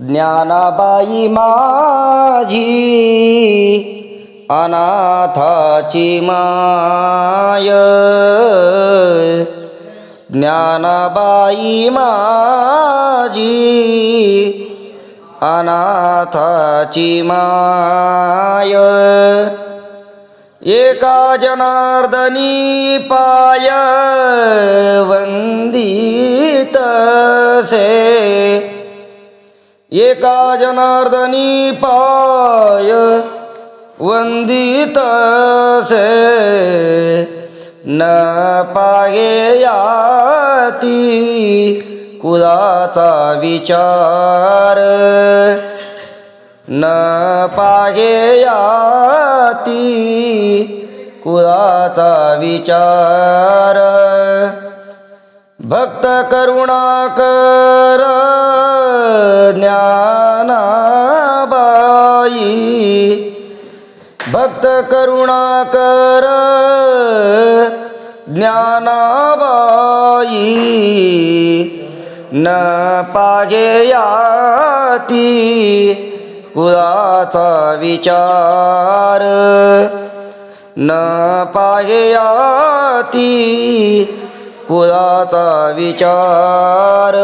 ज्ञानाबाई माझी अनाथाची माय. ज्ञानाबाई माझी अनाथाची माय. एका जनार्दनी पाय वंदित से एका जनार्दनी पाय वंदित से न पागे याती कुलाचा विचार। न पागे याती कुलाचा विचार। भक्त करुणाकर बाई. भक्त करुणाकर ज्ञानाबाई. न पागे याती कुळाचा विचार. न पागे याती कुळाचा विचार.